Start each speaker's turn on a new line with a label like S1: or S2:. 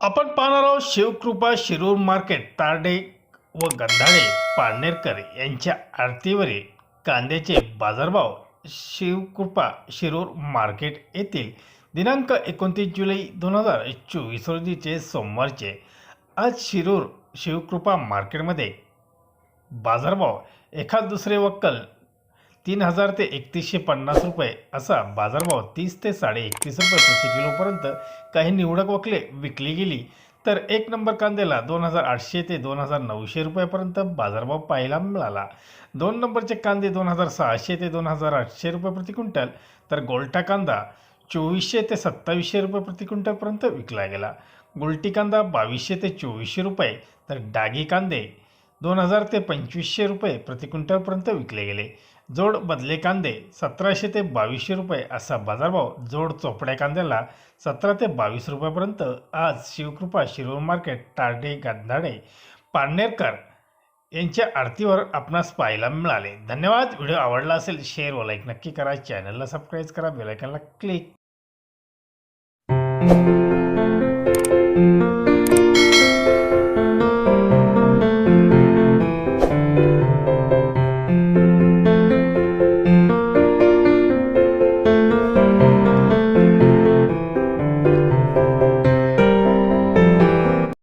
S1: आपण पाहणार आहोत शिवकृपा शिरूर मार्केट तारडे व गंधाडे पारनेरकर यांच्या आरतीवरील कांद्याचे बाजारभाव शिवकृपा शिरूर मार्केट येथील दिनांक एकोणतीस जुलै दोन हजार चोवीस रोजीचे सोमवारचे. आज शिरूर शिवकृपा मार्केटमध्ये बाजारभाव एखाद दुसरे वक्कल तीन हजार ते एकतीसशे पन्नास रुपये असा बाजारभाव तीस ते साडे एकतीस रुपये प्रति किलोपर्यंत काही निवडक वकले विकली गेली. तर एक नंबर कांद्याला दोन हजार आठशे ते दोन हजार नऊशे रुपयापर्यंत बाजारभाव पाहायला मिळाला. दोन नंबरचे कांदे दोन हजार सहाशे ते दोन हजार आठशे रुपये प्रति क्विंटल. तर गोलटा कांदा चोवीसशे ते सत्तावीसशे रुपये प्रति क्विंटलपर्यंत विकला गेला. गुलटी कांदा बावीसशे ते चोवीसशे रुपये. तर डागी कांदे दोन हजार ते पंचवीसशे रुपये प्रति क्विंटलपर्यंत विकले गेले. जोड बदले कांदे सतराशे ते बावीसशे रुपये असा बाजारभाव जोड चोपड्या कांद्याला सतरा ते बावीस रुपयापर्यंत. आज शिवकृपा शिरूर मार्केट टारडे गांधाडे पारनेरकर यांच्या आरतीवर आपणास पाहायला मिळाले. धन्यवाद. व्हिडिओ आवडला असेल शेअर व लाईक नक्की करा. चॅनलला सबस्क्राईब करा. बेलायकनला क्लिक. Música